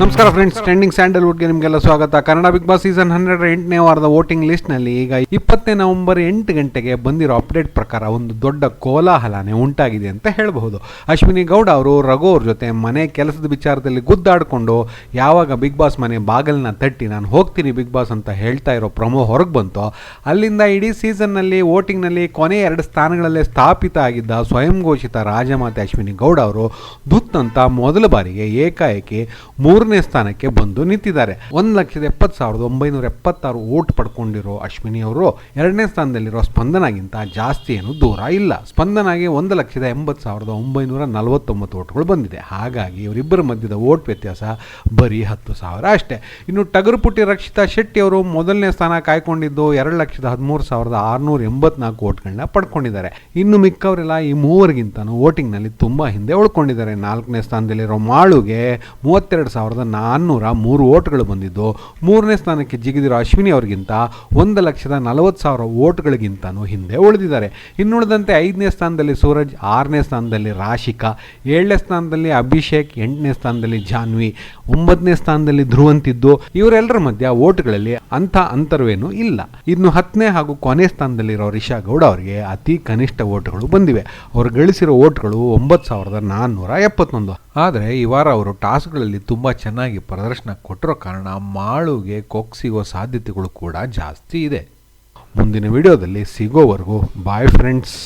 ನಮಸ್ಕಾರ friends trending ಸ್ಯಾಂಡಲ್ವುಡ್ಗೆ ನಿಮಗೆಲ್ಲ ಸ್ವಾಗತ. ಕನ್ನಡ ಬಿಗ್ ಬಾಸ್ ಸೀಸನ್ ಹನ್ನೆರಡರ ಎಂಟನೇ ವಾರದ ವೋಟಿಂಗ್ ಲಿಸ್ಟ್ನಲ್ಲಿ ಈಗ ಇಪ್ಪತ್ತನೇ ನವೆಂಬರ್ ಎಂಟು ಗಂಟೆಗೆ ಬಂದಿರೋ ಅಪ್ಡೇಟ್ ಪ್ರಕಾರ ಒಂದು ದೊಡ್ಡ ಕೋಲಾಹಲನೇ ಉಂಟಾಗಿದೆ ಅಂತ ಹೇಳಬಹುದು. ಅಶ್ವಿನಿ ಗೌಡ ಅವರು ರಘು ಅವ್ರ ಜೊತೆ ಮನೆ ಕೆಲಸದ ವಿಚಾರದಲ್ಲಿ ಗುದ್ದಾಡಿಕೊಂಡು, ಯಾವಾಗ ಬಿಗ್ ಬಾಸ್ ಮನೆ ಬಾಗಿಲನ್ನ ತಟ್ಟಿ ನಾನು ಹೋಗ್ತೀನಿ ಬಿಗ್ ಬಾಸ್ ಅಂತ ಹೇಳ್ತಾ ಇರೋ ಪ್ರಮೋ ಹೊರಗೆ ಬಂತು, ಅಲ್ಲಿಂದ ಇಡೀ ಸೀಸನ್ನಲ್ಲಿ ವೋಟಿಂಗ್ನಲ್ಲಿ ಕೊನೆ ಎರಡು ಸ್ಥಾನಗಳಲ್ಲೇ ಸ್ಥಾಪಿತ ಆಗಿದ್ದ ಸ್ವಯಂ ಘೋಷಿತ ರಾಜಮಾತೆ ಅಶ್ವಿನಿ ಗೌಡ ಅವರು ದುತ್ತಂತ ಮೊದಲ ಬಾರಿಗೆ ಏಕಾಏಕಿ ಮೂರನೇ ಸ್ಥಾನಕ್ಕೆ ಬಂದು ನಿಂತಿದ್ದಾರೆ. ಒಂದು ಲಕ್ಷದ ಎಪ್ಪತ್ತು ಸಾವಿರದ ಒಂಬೈನೂರ ಎಪ್ಪತ್ತಾರು ಓಟ್ ಪಡ್ಕೊಂಡಿರೋ ಅಶ್ವಿನಿ ಅವರು ಎರಡನೇ ಸ್ಥಾನದಲ್ಲಿರೋ ಸ್ಪಂದನಾಗಿಂತ ಜಾಸ್ತಿ ಏನು ದೂರ ಇಲ್ಲ. ಸ್ಪಂದನಾಗಿ ಒಂದು ಲಕ್ಷದ ಎಂಬತ್ತು ಸಾವಿರದ ಒಂಬೈನೂರ ನಲವತ್ತೊಂಬತ್ತು ಓಟ್ಗಳು ಬಂದಿದೆ. ಹಾಗಾಗಿ ಇವರಿಬ್ಬರ ಮಧ್ಯದ ಓಟ್ ವ್ಯತ್ಯಾಸ ಬರೀ ಹತ್ತು ಸಾವಿರ ಅಷ್ಟೇ. ಇನ್ನು ಟಗರುಪುಟ್ಟಿ ರಕ್ಷಿತಾ ಶೆಟ್ಟಿ ಅವರು ಮೊದಲನೇ ಸ್ಥಾನ ಕಾಯ್ಕೊಂಡಿದ್ದು ಎರಡು ಲಕ್ಷದ ಹದಿಮೂರು ಸಾವಿರದ ಆರುನೂರ ಎಂಬತ್ನಾಲ್ಕು ಓಟ್ಗಳನ್ನ ಪಡ್ಕೊಂಡಿದ್ದಾರೆ. ಇನ್ನು ಮಿಕ್ಕವರೆಲ್ಲ ಈ ಮೂವರಿಗಿಂತನೂ ವೋಟಿಂಗ್ನಲ್ಲಿ ತುಂಬ ಹಿಂದೆ ಉಳ್ಕೊಂಡಿದ್ದಾರೆ. ನಾಲ್ಕನೇ ಸ್ಥಾನದಲ್ಲಿರೋ ಮಾಳುಗೆ ಮೂವತ್ತೆರಡು ಸಾವಿರದ ನಾನ್ನೂರ ಮೂರು ಓಟ್ಗಳು ಬಂದಿದ್ದು, ಮೂರನೇ ಸ್ಥಾನಕ್ಕೆ ಜಿಗಿದಿರೋ ಅಶ್ವಿನಿ ಅವರಿಗಿಂತ ಒಂದು ಲಕ್ಷದ ನಲವತ್ತು ಸಾವಿರ ಓಟ್ಗಳಿಗಿಂತನೂ ಹಿಂದೆ ಉಳಿದಿದ್ದಾರೆ. ಇನ್ನುಳಿದಂತೆ ಐದನೇ ಸ್ಥಾನದಲ್ಲಿ ಸೂರಜ್, ಆರನೇ ಸ್ಥಾನದಲ್ಲಿ ರಾಶಿಕಾ, ಏಳನೇ ಸ್ಥಾನದಲ್ಲಿ ಅಭಿಷೇಕ್, ಎಂಟನೇ ಸ್ಥಾನದಲ್ಲಿ ಜಾನ್ವಿ, ಒಂಬತ್ತನೇ ಸ್ಥಾನದಲ್ಲಿ ಧ್ರುವಂತಿದ್ದು. ಇವರೆಲ್ಲರ ಮಧ್ಯ ಓಟ್ಗಳಲ್ಲಿ ಅಂಥ ಅಂತರವೇನೂ ಇಲ್ಲ. ಇನ್ನು ಹತ್ತನೇ ಹಾಗೂ ಕೊನೆ ಸ್ಥಾನದಲ್ಲಿರೋ ರಿಷಾ ಗೌಡ ಅವರಿಗೆ ಅತಿ ಕನಿಷ್ಠ ಓಟ್ಗಳು ಬಂದಿವೆ. ಅವರು ಗಳಿಸಿರೋ ಓಟ್ಗಳು ಒಂಬತ್ತು ಸಾವಿರದ ನಾನ್ನೂರ ಎಪ್ಪತ್ತೊಂದು. ಆದರೆ ಈ ವಾರ ಅವರು ಟಾಸ್ಗಳಲ್ಲಿ ತುಂಬ ಚೆನ್ನಾಗಿ ಪ್ರದರ್ಶನ ಕೊಟ್ಟಿರೋ ಕಾರಣ ಮಾಳುಗೆ ಕೊಕ್ ಸಿಗೋ ಸಾಧ್ಯತೆಗಳು ಕೂಡ ಜಾಸ್ತಿ ಇದೆ. ಮುಂದಿನ ವಿಡಿಯೋದಲ್ಲಿ ಸಿಗೋವರೆಗೂ ಬಾಯ್ ಫ್ರೆಂಡ್ಸ್